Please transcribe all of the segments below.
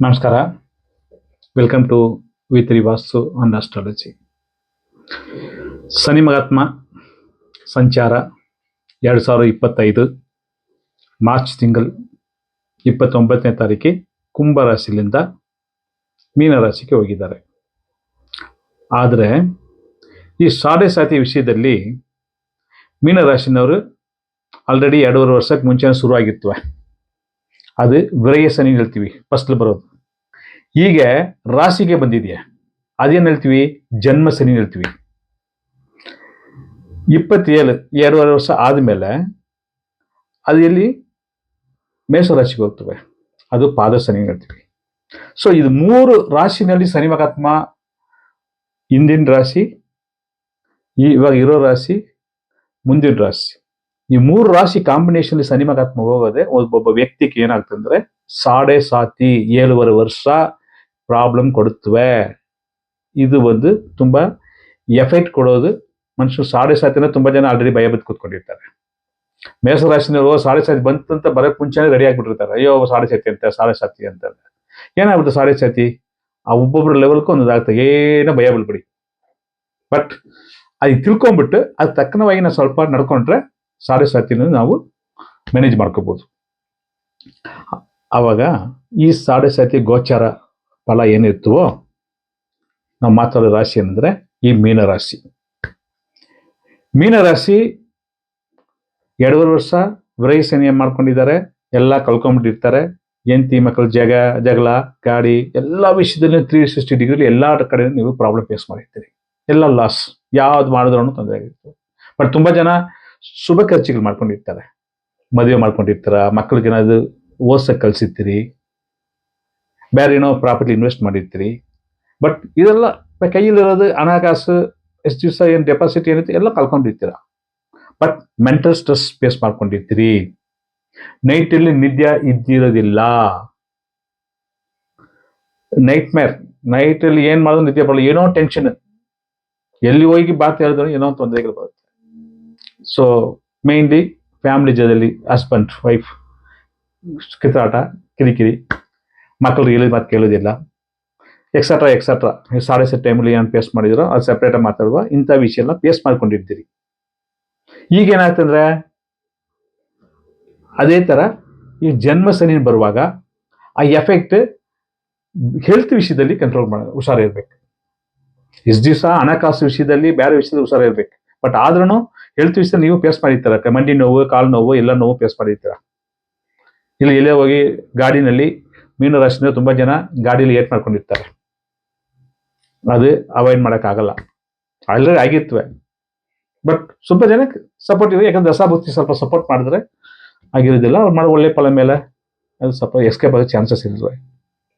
ನಮಸ್ಕಾರ. Welcome to V three vastu and astrology Shani Mahatma, ಸಂಚಾರ, ಎರಡು ಸಾವಿರದ ಇಪ್ಪತ್ತೈದು ಮಾರ್ಚ್ ತಿಂಗಳು, ಇಪ್ಪತ್ತೊಂಬತ್ತನೇ ತಾರೀಕಿಗೆ ಕುಂಭ ರಾಶಿಲಿಂದ ಮೀನರಾಶಿಗೆ ಹೋಗಿದ್ದಾರೆ. ಆದರೆ, ಈ ಸಾಡೆ ಸಾತಿ ವಿಷಯದಲ್ಲಿ ಮೀನರಾಶಿನವರು ಆಲ್ರೆಡಿ ಎರಡೂವರೆ ವರ್ಷಕ್ಕೆ ಮುಂಚೆನೇ ಶುರುವಾಗಿತ್ತು ಅದು ವಿರಯ ಶನಿ ಹೇಳ್ತೀವಿ. ಫಸ್ಟ್ ಬರೋದು. ಈಗ ರಾಶಿಗೆ ಬಂದಿದೆಯಾ? ಅದೇನು ಹೇಳ್ತೀವಿ? ಜನ್ಮ ಶನಿ ಹೇಳ್ತೀವಿ. ಇಪ್ಪತ್ತೇಳು, ಎರಡೂವರೆ ವರ್ಷ ಆದಮೇಲೆ ಅದು ಎಲ್ಲಿ? ಮೇಷರಾಶಿಗೆ ಹೋಗ್ತವೆ. ಅದು ಪಾದ ಶನಿ ಹೇಳ್ತೀವಿ. ಸೊ ಇದು ಮೂರು ರಾಶಿನಲ್ಲಿ ಶನಿ ಮಹಾತ್ಮ, ಹಿಂದಿನ ರಾಶಿ, ಈ ಇವಾಗ ಇರೋ ರಾಶಿ, ಮುಂದಿನ ರಾಶಿ. ಈ ಮೂರು ರಾಶಿ ಕಾಂಬಿನೇಷನ್ ಶನಿ ಮಹಾತ್ಮ ಹೋಗೋದೆ ಒಬ್ಬೊಬ್ಬ ವ್ಯಕ್ತಿಗೆ ಏನಾಗ್ತಂದ್ರೆ ಸಾಡೆ ಸಾತಿ ಏಳುವರೆ ವರ್ಷ ಪ್ರಾಬ್ಲಮ್ ಕೊಡುತ್ತವೆ. ಇದು ಒಂದು ತುಂಬಾ ಎಫೆಕ್ಟ್ ಕೊಡೋದು. ಮನುಷ್ಯರು ಸಾಡೆ ಸಾತಿನ ತುಂಬಾ ಜನ ಆಲ್ರೆಡಿ ಭಯ ಬಿದ್ದು ಕೂತ್ಕೊಂಡಿರ್ತಾರೆ. ಮೇಷರಾಶಿನವರು ಸಾಡೆ ಸಾತಿ ಬಂತಂತ ಬರೋಕ್ ಮುಂಚೆನೇ ರೆಡಿ ಆಗಿಬಿಟ್ಟಿರ್ತಾರೆ. ಅಯ್ಯೋ ಸಾಡೆ ಸಾತಿ ಅಂತ, ಸಾಡೆ ಸಾತಿ ಅಂತ ಏನಾಗ್ಬಿಡುತ್ತೆ ಸಾಡೆ ಸಾತಿ? ಆ ಒಬ್ಬೊಬ್ಬರ ಲೆವೆಲ್ಗೂ ಒಂದು ಒಂದಾಗ್ತದೆ ಏನೋ ಭಯ ಬಿಡ್ಬಿಡಿ ಬಟ್ ಅದು ತಿಳ್ಕೊಂಬಿಟ್ಟು ಅದು ತಕ್ಕನವಾಗಿ ನಾವು ಸ್ವಲ್ಪ ನಡ್ಕೊಂಡ್ರೆ ಸಾಡೆ ಸಾತಿನ ನಾವು ಮ್ಯಾನೇಜ್ ಮಾಡ್ಕೋಬೋದು. ಆವಾಗ ಈ ಸಾಡೆ ಸಾತಿ ಗೋಚಾರ ಫಲ ಏನಿರ್ತವೋ ನಾವು ಮಾತಾಡೋ ರಾಶಿ ಏನಂದ್ರೆ ಈ ಮೀನರಾಶಿ ಮೀನರಾಶಿ ಎರಡೂವರೆ ವರ್ಷ ವಿರಯ ಏನು ಮಾಡ್ಕೊಂಡಿದ್ದಾರೆ, ಎಲ್ಲ ಕಳ್ಕೊಂಡ್ಬಿಟ್ಟಿರ್ತಾರೆ ಎಂತಿ ಮಕ್ಕಳು ಜಗ, ಜಗಳ, ಗಾಡಿ, ಎಲ್ಲ ವಿಷಯದಲ್ಲಿ ತ್ರೀ ಸಿಕ್ಸ್ಟಿ ಡಿಗ್ರಿಲಿ ಎಲ್ಲ ಕಡೆ ನೀವು ಪ್ರಾಬ್ಲಮ್ ಫೇಸ್ ಮಾಡಿರ್ತೀರಿ. ಎಲ್ಲ ಲಾಸ್ ಯಾವ್ದು ಮಾಡಿದ್ರು ತೊಂದರೆ ಆಗಿರ್ತದೆ. ಬಟ್ ತುಂಬಾ ಜನ ಶುಭ ಖರ್ಚಿಗಳು ಮಾಡ್ಕೊಂಡಿರ್ತಾರೆ. ಮದುವೆ ಮಾಡ್ಕೊಂಡಿರ್ತಾರ, ಮಕ್ಳಿಗೆ ಏನಾದ್ರು ಓದ್ಸಕ್ ಕಲ್ಸಿರ್ತೀರಿ ಬೇರೆ ಏನೋ ಪ್ರಾಪರ್ಟಿ ಇನ್ವೆಸ್ಟ್ ಮಾಡಿರ್ತೀರಿ. ಬಟ್ ಇದೆಲ್ಲ ಕೈಯಲ್ಲಿರೋದು ಹಣಕಾಸು ಎಷ್ಟು ದಿವಸ ಏನು ಡೆಪಾಸಿಟ್ ಏನೈತೆ ಎಲ್ಲ ಕಳ್ಕೊಂಡಿರ್ತೀರ. ಬಟ್ ಮೆಂಟಲ್ ಸ್ಟ್ರೆಸ್ ಫೇಸ್ ಮಾಡ್ಕೊಂಡಿರ್ತೀರಿ. ನೈಟಲ್ಲಿ ನಿದ್ಯ ಇದ್ದಿರೋದಿಲ್ಲ. ನೈಟ್ ಮೇರ್ ನೈಟಲ್ಲಿ ಏನು ಮಾಡೋದು ನಿದ್ದೆ ಬರಲ್ಲ. ಏನೋ ಟೆನ್ಷನ್ ಎಲ್ಲಿ ಹೋಗಿ ಬಾತ್ ಹೇಳಿದ್ರು ಏನೋ ತೊಂದರೆಗಳು ಬರುತ್ತೆ. ಸೊ ಮೇನ್ಲಿ ಫ್ಯಾಮಿಲಿ ಜೊತೆಲಿ ಹಸ್ಬೆಂಡ್ ವೈಫ್ ಕಿತ್ತಾಟ, ಕಿರಿಕಿರಿ ಮಕ್ಕಳು ಹೇಳಿದ ಮಾತು ಕೇಳೋದಿಲ್ಲ. ಎಕ್ಸೆಟ್ರಾ ಎಕ್ಸೆಟ್ರಾ ಸಾಡೆ ಸೆಟ್ ಟೈಮಲ್ಲಿ ಏನು ಫೇಸ್ ಮಾಡಿದ್ರು ಅದು ಸಪ್ರೇಟಾಗಿ ಮಾತಾಡುವ. ಇಂಥ ವಿಷಯ ಎಲ್ಲ ಫೇಸ್ ಮಾಡ್ಕೊಂಡಿರ್ತೀರಿ. ಈಗ ಏನಾಗ್ತಂದ್ರೆ ಅದೇ ಥರ ಈ ಜನ್ಮ ಸನಿ ಬರುವಾಗ ಆ ಎಫೆಕ್ಟ್ ಹೆಲ್ತ್ ವಿಷಯದಲ್ಲಿ ಕಂಟ್ರೋಲ್ ಮಾಡ, ಹುಷಾರಿರ್ಬೇಕು. ಇಷ್ಟು ದಿವಸ ಹಣಕಾಸು ವಿಷಯದಲ್ಲಿ ಬೇರೆ ವಿಷಯದಲ್ಲಿ ಹುಷಾರಿರ್ಬೇಕು. ಬಟ್ ಆದ್ರೂ ಹೆಲ್ತ್ ವಿಷಯ ನೀವು ಫೇಸ್ ಮಾಡಿರ್ತೀರ. ಮಂಡಿ ನೋವು, ಕಾಲು ನೋವು, ಎಲ್ಲ ನೋವು ಫೇಸ್ ಮಾಡಿರ್ತೀರ. ಇಲ್ಲಿ ಎಲ್ಲೇ ಹೋಗಿ ಗಾಡಿನಲ್ಲಿ ಮೀನು ರಾಶಿಯಿಂದ ತುಂಬಾ ಜನ ಗಾಡಿಯಲ್ಲಿ ಏಟ್ ಮಾಡ್ಕೊಂಡಿರ್ತಾರೆ. ಅದು ಅವಾಯ್ಡ್ ಮಾಡೋಕ್ಕಾಗಲ್ಲ. ಆಲ್ರೆಡಿ ಆಗಿರ್ತವೆ ಬಟ್ ಸ್ವಲ್ಪ ಜನಕ್ಕೆ ಸಪೋರ್ಟ್ ಇದೆ ಯಾಕಂದ್ರೆ ದಸಾಭಕ್ತಿ ಸ್ವಲ್ಪ ಸಪೋರ್ಟ್ ಮಾಡಿದ್ರೆ ಆಗಿರೋದಿಲ್ಲ. ಅವ್ರು ಮಾಡೋ ಒಳ್ಳೆ ಫಲ ಮೇಲೆ ಅದು ಸ್ವಲ್ಪ ಎಸ್ಕೇಪ್ ಆಗೋ ಚಾನ್ಸಸ್ ಇರ್ತವೆ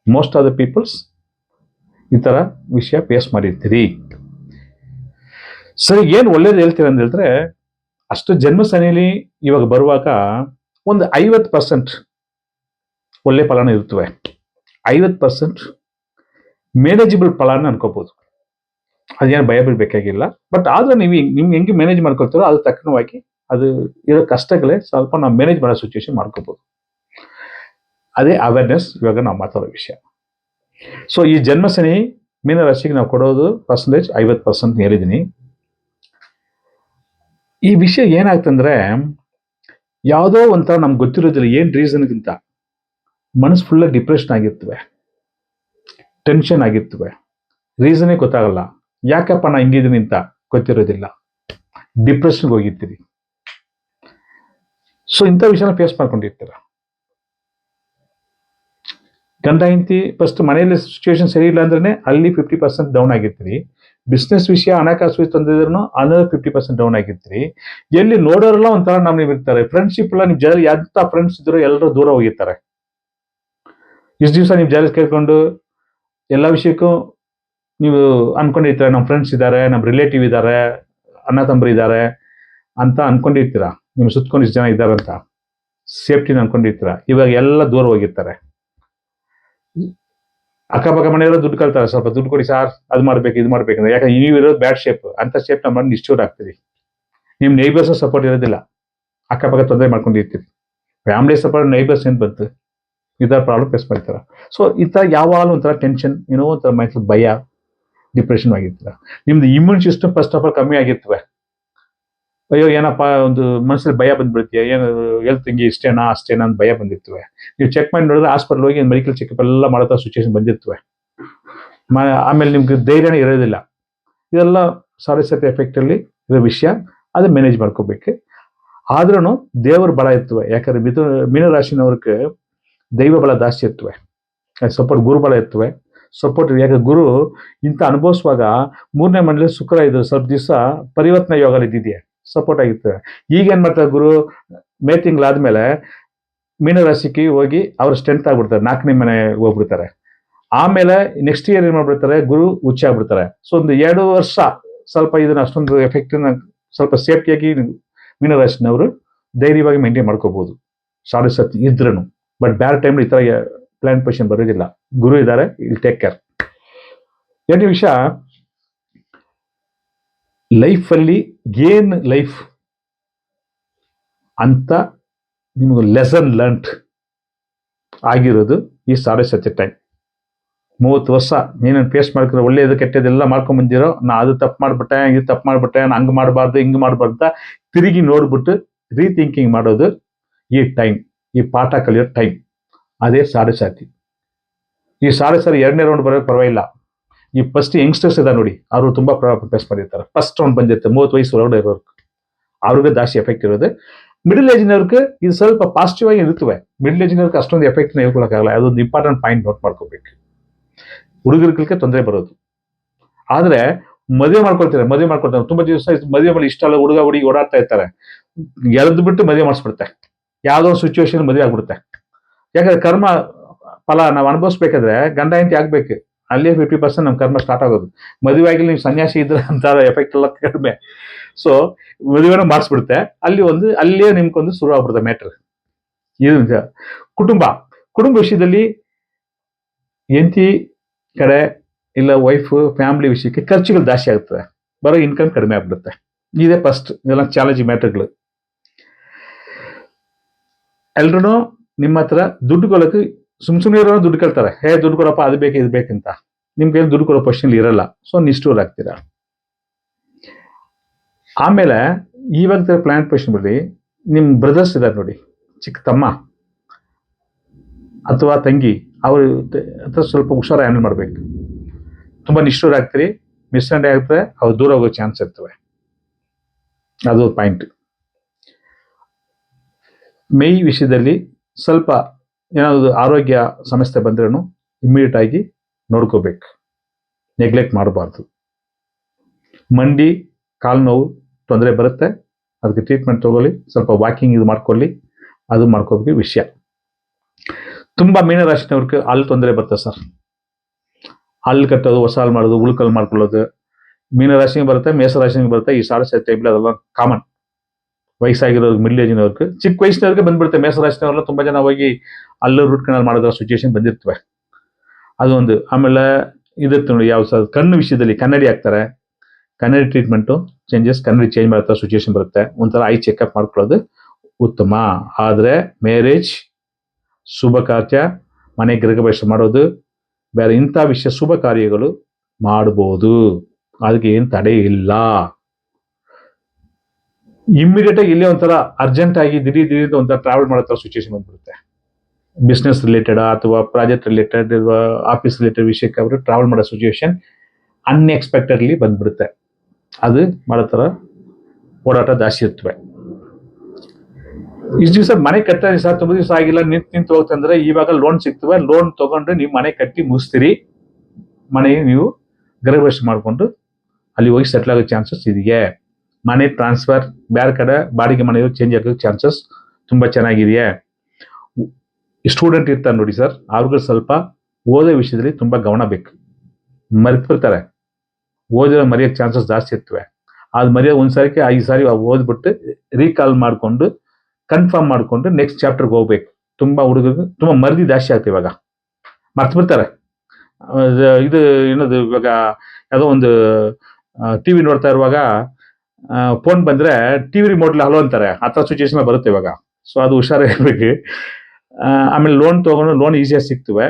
ಮೋಸ್ಟ್ ಆಫ್ ದ ಪೀಪಲ್ಸ್ ಈ ಥರ ವಿಷಯ ಫೇಸ್ ಮಾಡಿರ್ತೀರಿ. ಸರಿ, ಏನು ಒಳ್ಳೇದು ಹೇಳ್ತೀರ ಅಂತ ಹೇಳಿದ್ರೆ, ಅಷ್ಟು ಜನ್ಮ ಸನಿಲಿ ಇವಾಗ ಬರುವಾಗ ಒಂದು ಐವತ್ತು ಪರ್ಸೆಂಟ್ ಒಳ್ಳೆ ಫಲನ ಇರ್ತವೆ. ಐವತ್ತು ಪರ್ಸೆಂಟ್ ಮ್ಯಾನೇಜಬಲ್ ಫಲನ ಅನ್ಕೋಬಹುದು ಅದೇನು ಭಯ ಬೀಳ್ಬೇಕಾಗಿಲ್ಲ ಬಟ್ ಆದ್ರೆ ನೀವು ನಿಮ್ಗೆ ಹೆಂಗೆ ಮ್ಯಾನೇಜ್ ಮಾಡ್ಕೊಳ್ತೀರೋ ಅದು ತಕ್ಕನವಾಗಿ ಅದು ಇರೋ ಕಷ್ಟಗಳೇ ಸ್ವಲ್ಪ ನಾವು ಮ್ಯಾನೇಜ್ ಮಾಡೋ ಸಿಚುವೇಶನ್ ಮಾಡ್ಕೋಬಹುದು ಅದೇ ಅವೇರ್ನೆಸ್ ಇವಾಗ ನಾವು ಮಾತಾಡೋ ವಿಷಯ. ಸೊ ಈ ಜನ್ಮ ಶನಿ ಮೀನರಾಶಿಗೆ ನಾವು ಕೊಡೋದು ಪರ್ಸೆಂಟೇಜ್ ಐವತ್ತು ಪರ್ಸೆಂಟ್ ಹೇಳಿದ್ದೀನಿ. ಈ ವಿಷಯ ಏನಾಗ್ತಂದ್ರೆ ಯಾವುದೋ ಒಂಥರ ನಮ್ಗೆ ಗೊತ್ತಿರೋದಿಲ್ಲ, ಏನು ರೀಸನ್ಗಿಂತ ಮನಸ್ಸು ಫುಲ್ಲ ಡಿಪ್ರೆಷನ್ ಆಗಿರ್ತವೆ. ಟೆನ್ಷನ್ ಆಗಿರ್ತವೆ. ರೀಸನೇ ಗೊತ್ತಾಗಲ್ಲ. ಯಾಕಪ್ಪ ನಾ ಹಿಂಗಿದ್ದೀನಿ ಅಂತ ಗೊತ್ತಿರೋದಿಲ್ಲ. ಡಿಪ್ರೆಷನ್ಗೆ ಹೋಗಿರ್ತೀರಿ. ಸೊ ಇಂಥ ವಿಷಯನ ಫೇಸ್ ಮಾಡ್ಕೊಂಡಿರ್ತೀರ. ಗಂಡ ಹೆಂಡತಿ ಫಸ್ಟ್ ಮನೆಯಲ್ಲಿ ಸಿಚುವೇಶನ್ ಸರಿ ಇಲ್ಲ ಅಂದ್ರೆ ಅಲ್ಲಿ ಫಿಫ್ಟಿ ಪರ್ಸೆಂಟ್ ಡೌನ್ ಆಗಿರ್ತೀರಿ ಬಿಸ್ನೆಸ್ ವಿಷಯ ಹಣಕಾಸು ತಂದಿದ್ರು ಅನದರ್ ಫಿಫ್ಟಿ ಪರ್ಸೆಂಟ್ ಡೌನ್ ಆಗಿರ್ತೀರಿ ಎಲ್ಲಿ ನೋಡೋರೆಲ್ಲ ಒಂಥರ ನೀವು ಇರ್ತಾರೆ. ಫ್ರೆಂಡ್ಶಿಪ್ ಎಲ್ಲ ನಿಮ್ ಜಾಲಿ ಎಂತ ಫ್ರೆಂಡ್ಸ್ ಇದ್ರು ಎಲ್ಲರೂ ದೂರ ಹೋಗಿರ್ತಾರೆ. ಇಷ್ಟು ದಿವಸ ನೀವು ಜಾಲಿ ಕೇಳ್ಕೊಂಡು ಎಲ್ಲ ವಿಷಯಕ್ಕೂ ನೀವು ಅನ್ಕೊಂಡಿರ್ತೀರಾ ನಮ್ಮ ಫ್ರೆಂಡ್ಸ್ ಇದ್ದಾರೆ ನಮ್ಮ ರಿಲೇಟಿವ್ ಇದ್ದಾರೆ ಅಣ್ಣ ತಮ್ಮರು ಇದ್ದಾರೆ ಅಂತ ಅನ್ಕೊಂಡಿರ್ತೀರಾ. ನಿಮ್ಗೆ ಸುತ್ಕೊಂಡು ಇಷ್ಟು ಜನ ಇದ್ದಾರೆ ಅಂತ ಸೇಫ್ಟಿನ ಅನ್ಕೊಂಡಿರ್ತೀರಾ. ಇವಾಗ ಎಲ್ಲ ದೂರ ಹೋಗಿರ್ತಾರೆ. ಅಕ್ಕಪಕ್ಕ ಮನೆಯವರು ದುಡ್ಡು ಕಲ್ತಾರೆ ಸ್ವಲ್ಪ ದುಡ್ಡು ಕೊಡಿ ಸಾರ್ ಅದು ಮಾಡ್ಬೇಕು, ಇದು ಮಾಡ್ಬೇಕಂದ್ರೆ ಯಾಕಂದ್ರೆ ನೀವು ಇರೋದು ಬ್ಯಾಡ್ ಶೇಪ್ ಅಂತ ಶೇಪ್ ನಮ್ಮ ನಿಶ್ಚೂರ್ ಆಗ್ತೀರಿ ನಿಮ್ ನೈಬರ್ಸ್ ಸಪೋರ್ಟ್ ಇರೋದಿಲ್ಲ. ಅಕ್ಕಪಕ್ಕ ತೊಂದರೆ ಮಾಡ್ಕೊಂಡಿರ್ತೀರಿ ಫ್ಯಾಮಿಲಿ ಸಪೋರ್ಟ್ ನೈಬರ್ಸ್ ಏನು ಬಂತು? ಇದರ ಪ್ರಾಬ್ಲಮ್ ಫೇಸ್ ಮಾಡ್ತಾರೆ ಸೊ ಈ ಥರ ಯಾವಾಗಲೂ ಒಂಥರ ಟೆನ್ಷನ್ ಏನೋ ಒಂಥರ ಮೈಸೂರು ಭಯ ಡಿಪ್ರೆಷನ್ ಆಗಿರ್ತಾರೆ. ನಿಮ್ದು immune system first of all ಕಮ್ಮಿ ಆಗಿರ್ತವೆ. ಅಯ್ಯೋ, ಏನಪ್ಪ, ಒಂದು ಮನಸ್ಸಲ್ಲಿ ಭಯ ಬಂದ್ಬಿಡ್ತೀಯ, ಏನು ಹೆಲ್ತ್ ಹಿಂಗೆ ಇಷ್ಟೇನಾ, ಅಷ್ಟೇನಾ ಅಂತ ಭಯ ಬಂದಿರ್ತವೆ. ನೀವು ಚೆಕ್ ಮಾಡಿ ನೋಡಿದ್ರೆ ಹಾಸ್ಪಿಟಲ್ ಹೋಗಿ ಮೆಡಿಕಲ್ ಚೆಕಪ್ ಎಲ್ಲ ಮಾಡೋ ಸಿಚುವೇಶನ್ ಬಂದಿರ್ತವೆ. ಆಮೇಲೆ ನಿಮ್ಗೆ ಧೈರ್ಯನೇ ಇರೋದಿಲ್ಲ. ಇದೆಲ್ಲ ಸಾರಸ್ಯತೆ ಎಫೆಕ್ಟಲ್ಲಿ ಇರೋ ವಿಷಯ, ಅದು ಮ್ಯಾನೇಜ್ ಮಾಡ್ಕೋಬೇಕು. ಆದ್ರೂ ದೇವರ ಬಲ ಇರ್ತವೆ. ಯಾಕಂದ್ರೆ ಮಿಥು ಮೀನರಾಶಿನವ್ರಿಗೆ ದೈವ ಬಲ ಜಾಸ್ತಿ ಇರ್ತವೆ. ಸಪೋರ್ಟ್ ಗುರು ಬಲ ಇರ್ತವೆ. ಸಪೋರ್ಟ್ ಯಾಕೆ ಗುರು ಇಂಥ ಅನುಭವಿಸುವಾಗ ಮೂರನೇ ಮಂಡಳಿ ಶುಕ್ರ ಇದು, ಸ್ವಲ್ಪ ದಿವಸ ಪರಿವರ್ತನೆ ಯೋಗ ಇದ್ದಿದೆಯಾ? ಸಪೋರ್ಟ್ ಆಗಿತ್ತು. ಈಗ ಏನ್ ಮಾಡ್ತಾರೆ ಗುರು? ಮೇ ತಿಂಗಳಾದ್ಮೇಲೆ ಮೀನರಾಶಿಗೆ ಹೋಗಿ ಅವ್ರ ಸ್ಟ್ರೆಂತ್ ಆಗ್ಬಿಡ್ತಾರೆ. ನಾಲ್ಕನೇ ಮನೆ ಹೋಗ್ಬಿಡ್ತಾರೆ. ಆಮೇಲೆ ನೆಕ್ಸ್ಟ್ ಇಯರ್ ಏನ್ ಮಾಡ್ಬಿಡ್ತಾರೆ? ಗುರು ಉಚ್ಚ ಆಗ್ಬಿಡ್ತಾರೆ. ಸೊ ಒಂದು ಎರಡು ವರ್ಷ ಸ್ವಲ್ಪ ಇದನ್ನ ಅಷ್ಟೊಂದು ಎಫೆಕ್ಟ್ ಸ್ವಲ್ಪ ಸೇಫ್ಟಿಯಾಗಿ ಮೀನರಾಶಿನವರು ಧೈರ್ಯವಾಗಿ ಮೇಂಟೈನ್ ಮಾಡ್ಕೋಬಹುದು ಸಾರಸ್ವತಿ ಇದ್ರೂ ಬಟ್ ಬೇರೆ ಟೈಮ್ ಈ ತರ ಪ್ಲಾನ್ ಪೊಸಿಷನ್ ಬರೋದಿಲ್ಲ. ಗುರು ಇದ್ದಾರೆ ಇಲ್ಲಿ ಟೇಕ್ ಕೇರ್ ಎರಡು ವಿಷಯ ಲೈಫಲ್ಲಿ ಗೇನ್ ಲೈಫ್ ಅಂತ ನಿಮಗೆ ಲೆಸನ್ ಲರ್ನ್ಟ್ ಆಗಿರೋದು ಈ ಸಾರಸ್ವತಿ ಟೈಮ್ ಮೂವತ್ತು ವರ್ಷ ನೀನೇನು ಫೇಸ್ ಮಾಡ್ಕೊಂಡ್ರೆ ಒಳ್ಳೆಯದು ಕೆಟ್ಟದೆಲ್ಲ ಮಾಡ್ಕೊಂಡ್ ಬಂದಿರೋ, ನಾ ಅದು ತಪ್ಪು ಮಾಡ್ಬಿಟ್ಟೆ, ಇದು ತಪ್ಪು ಮಾಡ್ಬಿಟ್ಟೆ ನಾನು ಹಂಗೆ ಮಾಡಬಾರ್ದು, ಹಿಂಗೆ ಮಾಡಬಾರ್ದು ತಿರುಗಿ ನೋಡ್ಬಿಟ್ಟು ರೀಥಿಂಕಿಂಗ್ ಮಾಡೋದು ಈ ಟೈಮ್ ಈ ಪಾಠ ಕಲಿಯೋ ಟೈಮ್ ಅದೇ ಸಾರಸ್ವತಿ ಈ ಸಾರಸ್ವತಿ ಎರಡನೇ ರೌಂಡ್ ಬರೋಕ್ಕೆ ಪರವಾಗಿಲ್ಲ. ಈ ಫಸ್ಟ್ ಯಂಗ್ಸ್ಟರ್ಸ್ ಇದ್ದಾರೆ ನೋಡಿ, ಅವರು ತುಂಬಾ ಫೇಸ್ ಮಾಡಿರ್ತಾರೆ. ಫಸ್ಟ್ ರೌಂಡ್ ಬಂದಿರುತ್ತೆ, ಮೂವತ್ತು ವಯಸ್ಸು ಒಳಗಡೆ ಇರೋರು ಅವ್ರಿಗೆ ಜಾಸ್ತಿ ಎಫೆಕ್ಟ್ ಇರೋದು. ಮಿಡಲ್ ಏಜ್ನವ್ರಿಗೆ ಇದು ಸ್ವಲ್ಪ ಪಾಸಿಟಿವ್ ಆಗಿ ಇರುತ್ತವೆ. ಮಿಡಲ್ ಏಜ್ನವ್ರಿಗೆ ಅಷ್ಟೊಂದು ಎಫೆಕ್ಟ್ ಹೇಳ್ಕೊಳಕ್ಕಾಗಲ್ಲ ಅದೊಂದು ಇಂಪಾರ್ಟೆಂಟ್ ಪಾಯಿಂಟ್ ನೋಟ್ ಮಾಡ್ಕೋಬೇಕು. ಹುಡುಗರಿಗೆ ತೊಂದರೆ ಬರೋದು. ಆದರೆ ಮದುವೆ ಮಾಡ್ಕೊಳ್ತಾರೆ ಮದುವೆ ಮಾಡ್ಕೊಳ್ತಾರೆ. ತುಂಬಾ ದಿವಸ ಮದುವೆ ಮಾಡಿ ಇಷ್ಟ ಅಲ್ಲ, ಹುಡುಗ ಹುಡುಗಿ ಓಡಾಡ್ತಾ ಇರ್ತಾರೆ. ಎಳೆದು ಬಿಟ್ಟು ಮದುವೆ ಮಾಡಿಸ್ಬಿಡುತ್ತೆ. ಯಾವುದೋ ಒಂದು ಸಿಚುವೇಶನ್ ಮದುವೆ ಆಗ್ಬಿಡುತ್ತೆ. ಯಾಕಂದ್ರೆ ಕರ್ಮ ಫಲ ನಾವು ಅನುಭವಿಸ್ಬೇಕಾದ್ರೆ ಗಂಡ ಹೆಂಡತಿ ಆಗ್ಬೇಕು. ಅಲ್ಲೇ ಫಿಫ್ಟಿ ಪರ್ಸೆಂಟ್ ನಮ್ಮ ಕರ್ಮ ಸ್ಟಾರ್ಟ್ ಆಗೋದು. ಮದುವೆ ಆಗಿ ನೀವು ಸನ್ಯಾಸಿ ಇದ್ರೆ ಅಂತ ಎಫೆಕ್ಟ್ ಎಲ್ಲ ಕಡಿಮೆ. ಸೊ ಮದುವೆನ ಮಾಡಿಸ್ಬಿಡುತ್ತೆ. ಅಲ್ಲಿ ಒಂದು, ಅಲ್ಲೇ ನಿಮ್ಗೊಂದು ಶುರು ಆಗ್ಬಿಡುತ್ತೆ ಮ್ಯಾಟ್ರ್ ಇದು ಕುಟುಂಬ. ಕುಟುಂಬ ವಿಷಯದಲ್ಲಿ ಹೆಂಡತಿ ಕಡೆ ಇಲ್ಲ ವೈಫ್ ಫ್ಯಾಮಿಲಿ ವಿಷಯಕ್ಕೆ ಖರ್ಚುಗಳು ಜಾಸ್ತಿ ಆಗುತ್ತೆ. ಬರೋ ಇನ್ಕಮ್ ಕಡಿಮೆ ಆಗ್ಬಿಡುತ್ತೆ. ಇದೇ ಫಸ್ಟ್ ಇದೆಲ್ಲ ಚಾಲೆಂಜ್ ಮ್ಯಾಟ್ರ್ಗಳು ಎಲ್ರೂ ನಿಮ್ಮ ಹತ್ರ ದುಡ್ಡು ಕೊಡೋಕೆ ಸುಮ್ ಸುಮ್ಮನೆ ಇರೋ ದುಡ್ಡು ಕೇಳ್ತಾರೆ, ಹೇ, ದುಡ್ಡು ಕೊಡಪ್ಪ, ಅದು ಬೇಕು, ಇದು ಬೇಕಂತ. ನಿಮ್ಗೆ ಏನು ದುಡ್ಡು ಕೊಡೋ ಪೊಸಿಷನ್ ಇರಲ್ಲ ಸೊ ನಿಷ್ಠೂರ್ ಆಗ್ತೀರಾ ಆಮೇಲೆ ಇವಾಗ ಪ್ಲಾನ್ ಪ್ರಶ್ನೆ ಬರಲಿ ನಿಮ್ ಬ್ರದರ್ಸ್ ಇದಾರೆ ನೋಡಿ, ಚಿಕ್ಕ ತಮ್ಮ, ಅಥವಾ ತಂಗಿ, ಅವರು ಸ್ವಲ್ಪ ಹುಷಾರ ಹ್ಯಾಂಡಲ್ ಮಾಡ್ಬೇಕು. ತುಂಬಾ ನಿಷ್ಠೂರ ಆಗ್ತೀರಿ ಮಿಸ್ಅಂಡೇ ಆಗ್ತದೆ, ಅವ್ರು ದೂರ ಹೋಗೋ ಚಾನ್ಸ್ ಇರ್ತವೆ. ಅದು ಪಾಯಿಂಟ್ ಮೇಯ್ ವಿಷಯದಲ್ಲಿ ಸ್ವಲ್ಪ ಏನಾದ್ರು ಆರೋಗ್ಯ ಸಮಸ್ಯೆ ಬಂದ್ರೂ ಇಮ್ಮಿಡಿಯೇಟ್ ಆಗಿ ನೋಡ್ಕೋಬೇಕು. ನೆಗ್ಲೆಕ್ಟ್ ಮಾಡಬಾರ್ದು. ಮಂಡಿ, ಕಾಲು ನೋವು ತೊಂದರೆ ಬರುತ್ತೆ. ಅದಕ್ಕೆ ಟ್ರೀಟ್ಮೆಂಟ್ ತಗೊಳ್ಳಿ. ಸ್ವಲ್ಪ ವಾಕಿಂಗ್ ಇದು ಮಾಡ್ಕೊಳ್ಳಿ. ಅದು ಮಾಡ್ಕೋಬೇಕು ವಿಷಯ. ತುಂಬಾ ಮೀನರಾಶಿನವ್ರಿಗೆ ಹಲ್ಲು ತೊಂದರೆ ಬರುತ್ತೆ ಸರ್. ಹಲ್ಲು ಕಟ್ಟೋದು, ಹೊಸ ಹಾಲು ಮಾಡೋದು, ಉಳ್ಕಲ್ ಮಾಡ್ಕೊಳ್ಳೋದು ಮೀನರಾಶಿಗೆ ಬರುತ್ತೆ, ಮೇಷರಾಶಿಗೆ ಬರುತ್ತೆ. ಈ ಸಾಡ ಟೈಪ್ ಅದೆಲ್ಲ ಕಾಮನ್ ವಯಸ್ಸಾಗಿರೋರು ಮಿಡ್ಲ್ ಏಜಿನವ್ರಿಗೆ ಚಿಕ್ಕ ವಯಸ್ಸಿನವ್ರಿಗೆ ಬಂದ್ಬಿಡುತ್ತೆ. ಮೇಸರಾಶಿನವ್ರೆಲ್ಲ ತುಂಬಾ ಜನ ಹೋಗಿ ಅಲ್ಲೂ ರೂಟ್ ಕೆನಾಲ್ ಮಾಡೋದ್ರ ಸಿಚುವೇಶನ್ ಬಂದಿರ್ತವೆ. ಅದೊಂದು. ಆಮೇಲೆ ಇದಿರುತ್ತೆ ನೋಡಿ ಯಾವ ಕಣ್ಣು ವಿಷಯದಲ್ಲಿ ಕನ್ನಡಿ ಹಾಕ್ತಾರೆ. ಕನ್ನಡಿ ಟ್ರೀಟ್ಮೆಂಟು ಚೇಂಜಸ್ ಕನ್ನಡಿ ಚೇಂಜ್ ಮಾಡ್ತಾ ಸಿಚುವೇಶನ್ ಬರುತ್ತೆ. ಒಂಥರ ಐ ಚೆಕಪ್ ಮಾಡ್ಕೊಳ್ಳೋದು ಉತ್ತಮ. ಆದರೆ ಮ್ಯಾರೇಜ್ ಶುಭ ಕಾರ್ಯ, ಮನೆ ಗೃಹಪ್ರವೇಶ ಮಾಡೋದು, ಬೇರೆ ಇಂಥ ವಿಷಯ, ಶುಭ ಕಾರ್ಯಗಳು ಮಾಡಬಹುದು ಅದಕ್ಕೆ ಏನು ತಡೆ ಇಲ್ಲ. ಇಮ್ಮಿಡಿಯೇಟ್ ಆಗಿ ಇಲ್ಲೇ ಒಂಥರ ಅರ್ಜೆಂಟ್ ಆಗಿ ದಿಢೀರ್ ದಿಢೀರ್ ಒಂಥರ ಟ್ರಾವೆಲ್ ಮಾಡೋ ಸಿಚುವೇಶನ್ ಬಂದ್ಬಿಡುತ್ತೆ. ಬಿಸ್ನೆಸ್ ರಿಲೇಟೆಡ್ ಅಥವಾ ಪ್ರಾಜೆಕ್ಟ್ ರಿಲೇಟೆಡ್ ಆಫೀಸ್ ರಿಲೇಟೆಡ್ ವಿಷಯಕ್ಕೆ ಅವರು ಟ್ರಾವೆಲ್ ಮಾಡೋ ಸಿಚುವೇಶನ್ ಅನ್ಎಕ್ಸ್ಪೆಕ್ಟೆಡ್ಲಿ ಬಂದ್ಬಿಡುತ್ತೆ. ಅದು ಮಾಡೋ ಥರ ಓಡಾಟ ಜಾಸ್ತಿ ಇರ್ತವೆ. ಇಷ್ಟು ದಿವಸ ಮನೆ ಕಟ್ಟ ಸರ್, ತುಂಬ ದಿವಸ ಆಗಿಲ್ಲ. ನಿಂತು ನಿಂತು ಹೋಗ್ತಂದ್ರೆ ಇವಾಗ ಲೋನ್ ಸಿಗ್ತವೆ. ಲೋನ್ ತಗೊಂಡು ನೀವು ಮನೆ ಕಟ್ಟಿ ಮುಗಿಸ್ತೀರಿ. ಮನೆಗೆ ನೀವು ಗೃಹಪ್ರವೇಶ ಮಾಡಿಕೊಂಡು ಅಲ್ಲಿ ಹೋಗಿ ಸೆಟ್ಲ್ ಆಗೋ ಚಾನ್ಸಸ್ ಇದೆಯೇ. ಮನೆ ಟ್ರಾನ್ಸ್ಫರ್ ಬೇರೆ ಕಡೆ ಬಾಡಿಗೆ ಮನೆ ಚೇಂಜ್ ಆಗೋಕ್ಕೆ ಚಾನ್ಸಸ್ ತುಂಬಾ ಚೆನ್ನಾಗಿದೆಯೇ? ಸ್ಟೂಡೆಂಟ್ ಇರ್ತಾರೆ ನೋಡಿ ಸರ್ ಅವ್ರಿಗೆ ಸ್ವಲ್ಪ ಓದೋ ವಿಷಯದಲ್ಲಿ ತುಂಬಾ ಗಮನ ಬೇಕು. ಮರೆತಿರ್ತಾರೆ ಓದಿರೋ ಮರೆಯೋಕ್ಕೆ ಚಾನ್ಸಸ್ ಜಾಸ್ತಿ ಇರ್ತವೆ. ಅದು ಮರೆಯೋ ಒಂದ್ಸರಿಗೆ ಐದು ಸಾರಿ ಓದ್ಬಿಟ್ಟು ರೀಕಾಲ್ ಮಾಡಿಕೊಂಡು ಕನ್ಫರ್ಮ್ ಮಾಡಿಕೊಂಡು ನೆಕ್ಸ್ಟ್ ಚಾಪ್ಟರ್ಗೆ ಹೋಗ್ಬೇಕು. ತುಂಬಾ ಹುಡುಗರಿಗೆ ತುಂಬಾ ಮರದಿ ಜಾಸ್ತಿ ಆಗ್ತದೆ ಇವಾಗ. ಮರ್ತು ಬಿಡ್ತಾರೆ ಇದು ಏನದು ಇವಾಗ, ಯಾವುದೋ ಒಂದು ಟಿವಿ ನೋಡ್ತಾ ಇರುವಾಗ ಫೋನ್ ಬಂದ್ರೆ ಟಿವಿ ರಿಮೋಟ್ ಹಲೋ ಅಂತಾರೆ. ಆ ಥರ ಬರುತ್ತೆ ಇವಾಗ. ಸೊ ಅದು ಹುಷಾರಾಗಿರ್ಬೇಕು ಆಮೇಲೆ ಲೋನ್ ತೊಗೊಂಡು ಲೋನ್ ಈಸಿಯಾಗಿ ಸಿಗ್ತವೆ.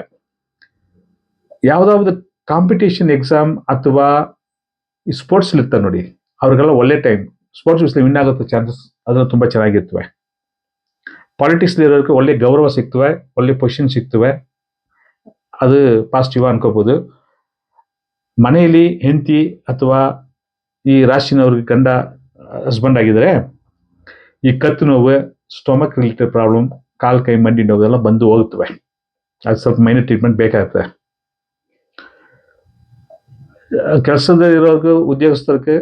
ಯಾವುದಾದ್ರು ಕಾಂಪಿಟೇಷನ್ ಎಕ್ಸಾಮ್ ಅಥವಾ ಸ್ಪೋರ್ಟ್ಸ್ ಇರ್ತಾರೆ ನೋಡಿ. ಅವ್ರಿಗೆಲ್ಲ ಒಳ್ಳೆ ಟೈಮ್ ಸ್ಪೋರ್ಟ್ಸ್ ವಿನ್ ಆಗುತ್ತೆ ಚಾನ್ಸಸ್ ಅದು ತುಂಬ ಚೆನ್ನಾಗಿರ್ತವೆ. ಪಾಲಿಟಿಕ್ಸ್ ಇರೋದಕ್ಕೆ ಒಳ್ಳೆ ಗೌರವ ಸಿಗ್ತವೆ, ಒಳ್ಳೆ ಪೊಸಿಷನ್ ಸಿಗ್ತವೆ. ಅದು ಪಾಸಿಟಿವ್ ಅನ್ಕೋಬಹುದು ಮನೆಯಲ್ಲಿ ಹೆಂಡತಿ ಅಥವಾ ಈ ರಾಶಿನವ್ರಿಗೆ ಗಂಡ ಹಸ್ಬೆಂಡ್ ಆಗಿದ್ರೆ, ಈ ಕತ್ತು ನೋವು ಸ್ಟೊಮಕ್ ರಿಲೇಟೆಡ್ ಪ್ರಾಬ್ಲಮ್ ಕಾಲು ಕೈ ಮಂಡಿ ನೋವು ಎಲ್ಲ ಬಂದು ಹೋಗುತ್ತವೆ ಅದು ಸ್ವಲ್ಪ ಮೈನರ್ ಟ್ರೀಟ್ಮೆಂಟ್ ಬೇಕಾಗುತ್ತೆ ಕೆಲಸದಲ್ಲಿರೋರ್ಗು ಉದ್ಯೋಗಸ್ಥರಿಗೆ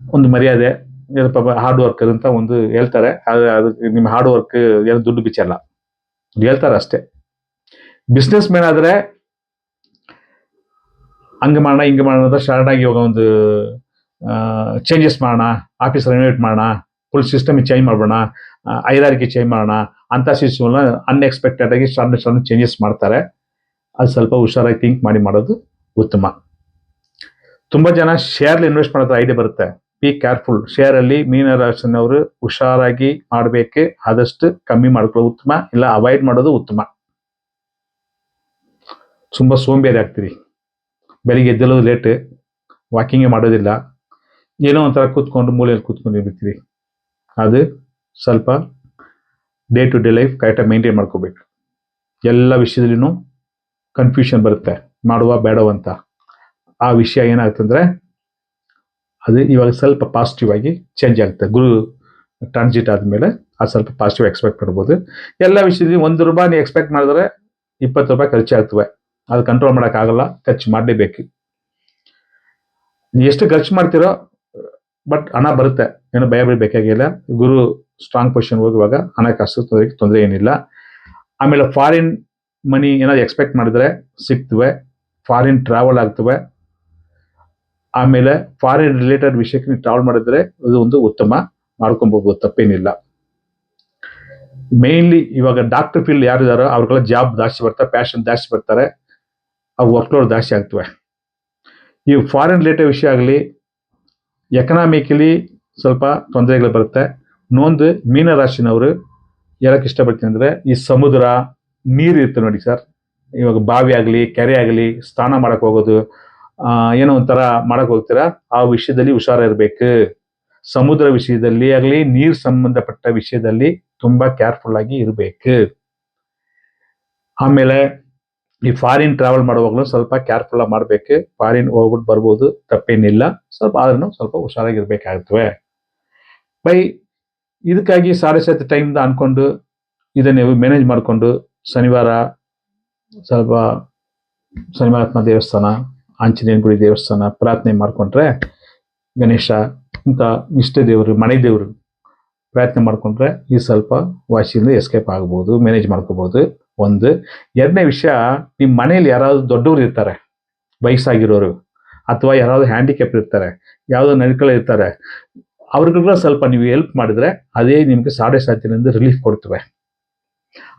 ಒಂದು ಮರ್ಯಾದೆ, ಏನಪ್ಪ ಪಾಪ ಹಾರ್ಡ್ ವರ್ಕರ್ ಅಂತ ಒಂದು ಹೇಳ್ತಾರೆ. ಆದರೆ ಅದು ನಿಮ್ಮ ಹಾರ್ಡ್ ವರ್ಕ್ ಏನು ದುಡ್ಡು ಬಿಚ್ಚಲ್ಲ ಹೇಳ್ತಾರೆ ಅಷ್ಟೇ. ಬಿಸ್ನೆಸ್ ಮ್ಯಾನ್ ಆದ್ರೆ ಹಂಗೆ ಮಾಡೋಣ, ಹಿಂಗೆ ಮಾಡೋಣ ಅಂತ ಸ್ಟಾರ್ಟ್ ಆಗಿ ಇವಾಗ ಒಂದು ಚೇಂಜಸ್ ಮಾಡೋಣ ಆಫೀಸ್ ರೆನೋವೇಟ್ ಮಾಡೋಣ ಫುಲ್ ಸಿಸ್ಟಮ್ ಚೇಂಜ್ ಮಾಡೋಣ ಐದಾರಿಕೆ ಚೇಂಜ್ ಮಾಡೋಣ, ಅಂತ ಸಿಸ್ಟಮ್ನ ಅನ್ಎಕ್ಸ್ಪೆಕ್ಟೆಡ್ ಆಗಿ ಸಣ್ಣ ಸಣ್ಣ ಚೇಂಜಸ್ ಮಾಡ್ತಾರೆ. ಅದು ಸ್ವಲ್ಪ ಹುಷಾರಾಗಿ ಥಿಂಕ್ ಮಾಡಿ ಮಾಡೋದು ಉತ್ತಮ. ತುಂಬ ಜನ ಶೇರ್ಲಿ ಇನ್ವೆಸ್ಟ್ ಮಾಡೋದ್ರ ಐಡಿಯಾ ಬರುತ್ತೆ. ಬಿ ಕೇರ್ಫುಲ್ ಶೇರ್ ಅಲ್ಲಿ ಮೀನರಾಶಿನವರು ಹುಷಾರಾಗಿ ಮಾಡಬೇಕು, ಆದಷ್ಟು ಕಮ್ಮಿ ಮಾಡ್ಕೊಳ್ಳೋದು ಉತ್ತಮ, ಇಲ್ಲ ಅವಾಯ್ಡ್ ಮಾಡೋದು ಉತ್ತಮ. ತುಂಬಾ ಸೋಂಬೇರಿ ಆಗ್ತೀರಿ. ಬೆಳಿಗ್ಗೆ ಎದ್ದಲೋದು ಲೇಟ್ ವಾಕಿಂಗೇ ಮಾಡೋದಿಲ್ಲ. ಏನೋ ಒಂಥರ ಕೂತ್ಕೊಂಡು ಮೂಲೆಯಲ್ಲಿ ಕೂತ್ಕೊಂಡು ಇರ್ತೀವಿ. ಅದು ಸ್ವಲ್ಪ ಡೇ ಟು ಡೇ ಲೈಫ್ ಕರೆಕ್ಟಾಗಿ ಮೇಂಟೈನ್ ಮಾಡ್ಕೋಬೇಕು. ಎಲ್ಲ ವಿಷಯದಲ್ಲಿನೂ ಕನ್ಫ್ಯೂಷನ್ ಬರುತ್ತೆ. ಮಾಡುವ ಬೇಡವ ಅಂತ. ಆ ವಿಷಯ ಏನಾಗ್ತಂದ್ರೆ ಅದು ಇವಾಗ ಸ್ವಲ್ಪ ಪಾಸಿಟಿವ್ ಆಗಿ ಚೇಂಜ್ ಆಗುತ್ತೆ. ಗುರು ಟ್ರಾನ್ಸಿಟ್ ಆದಮೇಲೆ ಅದು ಸ್ವಲ್ಪ ಪಾಸಿಟಿವ್ ಎಕ್ಸ್ಪೆಕ್ಟ್ ಮಾಡ್ಬೋದು. ಎಲ್ಲ ವಿಷಯದಲ್ಲಿ ಒಂದು ರೂಪಾಯಿ ನೀವು ಎಕ್ಸ್ಪೆಕ್ಟ್ ಮಾಡಿದ್ರೆ ಇಪ್ಪತ್ತು ರೂಪಾಯಿ ಖರ್ಚಾಗ್ತವೆ. ಅದು ಕಂಟ್ರೋಲ್ ಮಾಡೋಕ್ಕಾಗಲ್ಲ ಖರ್ಚು ಮಾಡಲೇಬೇಕು. ಎಷ್ಟು ಖರ್ಚು ಮಾಡ್ತೀರೋ ಬಟ್ ಹಣ ಬರುತ್ತೆ, ಏನು ಭಯ ಬೀಳಬೇಕಾಗಿಲ್ಲ. ಗುರು ಸ್ಟ್ರಾಂಗ್ ಪೊಸಿಷನ್ ಹೋಗುವಾಗ ಹಣಕಾಸು ತೊಂದರೆ- ತೊಂದರೆ ಏನಿಲ್ಲ. ಆಮೇಲೆ ಫಾರಿನ್ ಮನಿ ಏನಾದ್ರು ಎಕ್ಸ್ಪೆಕ್ಟ್ ಮಾಡಿದ್ರೆ ಸಿಗ್ತವೆ ಫಾರಿನ್ ಟ್ರಾವೆಲ್ ಆಗ್ತವೆ. ಆಮೇಲೆ ಫಾರಿನ್ ರಿಲೇಟೆಡ್ ವಿಷಯಕ್ಕೆ ನೀವು ಟ್ರಾವೆಲ್ ಮಾಡಿದ್ರೆ ಅದು ಒಂದು ಉತ್ತಮ ಮಾಡ್ಕೊಬೋದು ತಪ್ಪೇನಿಲ್ಲ. ಮೇನ್ಲಿ ಇವಾಗ ಡಾಕ್ಟರ್ ಫೀಲ್ಡ್ ಯಾರಿದಾರೋ, ಅವ್ರಿಗೆಲ್ಲ ಜಾಬ್ ಜಾಸ್ತಿ ಬರ್ತಾರೆ ಪ್ಯಾಷನ್ ಜಾಸ್ತಿ ಬರ್ತಾರೆ. ಆ ವರ್ಕ್ಲೋಡ್ ಜಾಸ್ತಿ ಆಗ್ತವೆ. ಈ ಫಾರಿನ್ ರಿಲೇಟೆಡ್ ವಿಷಯ ಆಗಲಿ ಎಕನಾಮಿಕಲಿ ಸ್ವಲ್ಪ ತೊಂದರೆಗಳು ಬರುತ್ತೆ. ನೋಂದು ಮೀನರಾಶಿನವರು ಹೇಳಕ್ಕೆ ಇಷ್ಟಪಡ್ತೀನಿ ಅಂದರೆ, ಈ ಸಮುದ್ರ, ನೀರು ಇರುತ್ತೆ ನೋಡಿ ಸರ್. ಇವಾಗ ಬಾವಿ ಆಗಲಿ, ಕೆರೆ ಆಗಲಿ, ಸ್ನಾನ ಮಾಡೋಕ್ಕೆ ಹೋಗೋದು ಏನೋ ಒಂಥರ ಮಾಡೋಕ್ಕೆ ಹೋಗ್ತೀರಾ? ಆ ವಿಷಯದಲ್ಲಿ ಹುಷಾರಿರ್ಬೇಕು ಸಮುದ್ರ ವಿಷಯದಲ್ಲಿ ಆಗಲಿ, ನೀರು ಸಂಬಂಧಪಟ್ಟ ವಿಷಯದಲ್ಲಿ ತುಂಬ ಕೇರ್ಫುಲ್ ಆಗಿ ಇರಬೇಕು. ಆಮೇಲೆ ಈ ಫಾರಿನ್ ಟ್ರಾವೆಲ್ ಮಾಡುವಾಗಲೂ ಸ್ವಲ್ಪ ಕೇರ್ಫುಲ್ ಆಗಿ ಮಾಡಬೇಕು. ಫಾರಿನ್ ಹೋಗ್ಬಿಟ್ಟು ಬರ್ಬೋದು, ತಪ್ಪೇನಿಲ್ಲ. ಸ್ವಲ್ಪ ಆದ್ರೂ ಸ್ವಲ್ಪ ಹುಷಾರಾಗಿರ್ಬೇಕಾಗ್ತವೆ. ಬೈ, ಇದಕ್ಕಾಗಿ ಸಾಡೆ ಸತ್ ಟೈಮ್ ಅನ್ಕೊಂಡು ಇದನ್ನ ಮ್ಯಾನೇಜ್ ಮಾಡಿಕೊಂಡು, ಶನಿವಾರ ಸ್ವಲ್ಪ ಶನಿವಾರತ್ಮ ದೇವಸ್ಥಾನ, ಆಂಜನೇಯನ ಗುಡಿ ದೇವಸ್ಥಾನ ಪ್ರಾರ್ಥನೆ ಮಾಡಿಕೊಂಡ್ರೆ, ಗಣೇಶ, ಇಂಥ ಇಷ್ಟ ದೇವರು, ಮನೆ ದೇವರು ಪ್ರಾರ್ಥನೆ ಮಾಡಿಕೊಂಡ್ರೆ, ಈ ಸ್ವಲ್ಪ ವಾಸಿಯಿಂದ ಎಸ್ಕೇಪ್ ಆಗ್ಬೋದು ಮ್ಯಾನೇಜ್ ಮಾಡ್ಕೋಬಹುದು ಒಂದು. ಎರಡನೇ ವಿಷಯ ನಿಮ್ಮ ಮನೇಲಿ ಯಾರಾದ್ರು ದೊಡ್ಡವರು ಇರ್ತಾರೆ, ವಯಸ್ಸಾಗಿರೋರು, ಅಥವಾ ಯಾರಾದ್ರು ಹ್ಯಾಂಡಿಕ್ಯಾಪ್ ಇರ್ತಾರೆ, ಯಾವುದೋ ನಡ್ಕೊಳ್ಳೋ ಇರ್ತಾರೆ ಅವ್ರಿಗೆಲ್ಲ ಸ್ವಲ್ಪ ನೀವು ಹೆಲ್ಪ್ ಮಾಡಿದ್ರೆ ಅದೇ ನಿಮಗೆ ಸಾಡೆ ಸಾತಿನಿಂದ ರಿಲೀಫ್ ಕೊಡ್ತವೆ.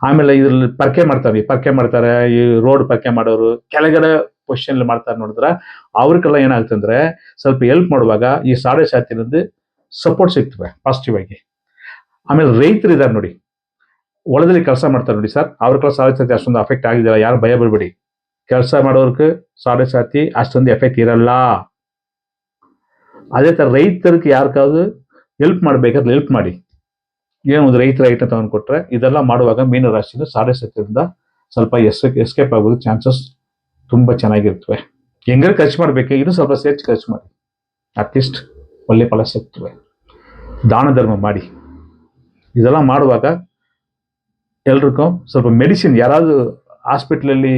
ಆಮೇಲೆ ಇದ್ರಲ್ಲಿ ಪರ್ಕೆ ಮಾಡ್ತಾರೆ ಪರ್ಕೆ ಮಾಡ್ತಾರೆ, ಈ ರೋಡ್ ಪರ್ಕೆ ಮಾಡೋರು, ಕೆಳಗಡೆ ಪೊಸಿಷನ್ ಮಾಡ್ತಾರೆ ನೋಡಿದ್ರೆ ಅವ್ರಿಗೆಲ್ಲ ಏನಾಗ್ತಂದ್ರೆ ಸ್ವಲ್ಪ ಹೆಲ್ಪ್ ಮಾಡುವಾಗ ಈ ಸಾಡೆ ಸಾತಿನಿಂದ ಸಪೋರ್ಟ್ ಸಿಗ್ತವೆ ಪಾಸಿಟಿವ್ ಆಗಿ. ಆಮೇಲೆ ರೈತರು ಇದಾರೆ ನೋಡಿ ಹೊಲದಲ್ಲಿ ಕೆಲಸ ಮಾಡ್ತಾರೆ ನೋಡಿ ಸರ್. ಅವ್ರಿಗೆಲ್ಲ ಸಾಡೆ ಸಾತಿ ಅಷ್ಟೊಂದು ಅಫೆಕ್ಟ್ ಆಗಿದೆಯಲ್ಲ, ಯಾರು ಭಯ ಬಿಡಬೇಡಿ ಕೆಲಸ ಮಾಡೋರ್ಗೆ ಸಾಡೆ ಸಾತಿ ಅಷ್ಟೊಂದು ಎಫೆಕ್ಟ್ ಇರಲ್ಲ. ಅದೇ ಥರ ರೈತರಿಗೆ ಯಾರಿಗಾದ್ರು ಹೆಲ್ಪ್ ಮಾಡಬೇಕಾದ್ರೆ ಹೆಲ್ಪ್ ಮಾಡಿ. ಏನೋ ಒಂದು ರೈತರ ಐಟಮ್ ತಗೊಂಡು ಕೊಟ್ಟರೆ ಇದೆಲ್ಲ ಮಾಡುವಾಗ ಮೀನ ರಾಶಿಯಿಂದ ಸಾಡೆ ಸತ್ಯದಿಂದ ಸ್ವಲ್ಪ ಎಸ್ ಎಸ್ಕೇಪ್ ಆಗೋದು ಚಾನ್ಸಸ್ ತುಂಬ ಚೆನ್ನಾಗಿರ್ತವೆ. ಹೆಂಗಾರು ಖರ್ಚು ಮಾಡಬೇಕು ಇದು ಸ್ವಲ್ಪ ಸೇರ್ಚ್ ಖರ್ಚು ಮಾಡಿ. ಅಟ್ಲೀಸ್ಟ್ ಒಳ್ಳೆ ಫಲ ಸಿಗ್ತವೆ ದಾನ ಧರ್ಮ ಮಾಡಿ. ಇದೆಲ್ಲ ಮಾಡುವಾಗ ಎಲ್ರಿಗೂ ಸ್ವಲ್ಪ ಮೆಡಿಸಿನ್ ಯಾರಾದರೂ ಹಾಸ್ಪಿಟ್ಲಲ್ಲಿ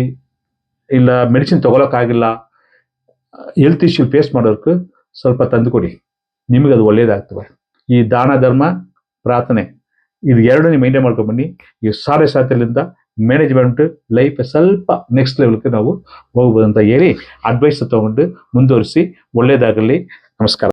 ಇಲ್ಲ ಮೆಡಿಸಿನ್ ತಗೊಳಕ್ಕಾಗಿಲ್ಲ ಹೆಲ್ತ್ ಇಶ್ಯೂ ಫೇಸ್ ಮಾಡೋರ್ಕು ಸ್ವಲ್ಪ ತಂದುಕೊಡಿ ನಿಮಗೆ ಅದು ಒಳ್ಳೇದಾಗ್ತವೆ ಈ ದಾನ ಧರ್ಮ ಪ್ರಾರ್ಥನೆ, ಇದು ಎರಡು ನೀವು ಮೈಂಟೈನ್ ಮಾಡ್ಕೊಂಡ್ಬನ್ನಿ ಈ ಸಾರ ಸಾತಿಲಿಂದ ಮ್ಯಾನೇಜ್ಮೆಂಟ್ ಲೈಫ್ ಸ್ವಲ್ಪ ನೆಕ್ಸ್ಟ್ ಲೆವೆಲ್ಗೆ ನಾವು ಹೋಗ್ಬೋದು ಅಂತ ಹೇಳಿ ಅಡ್ವೈಸ್ ತಗೊಂಡು ಮುಂದುವರಿಸಿ ಒಳ್ಳೆಯದಾಗಲಿ ನಮಸ್ಕಾರ.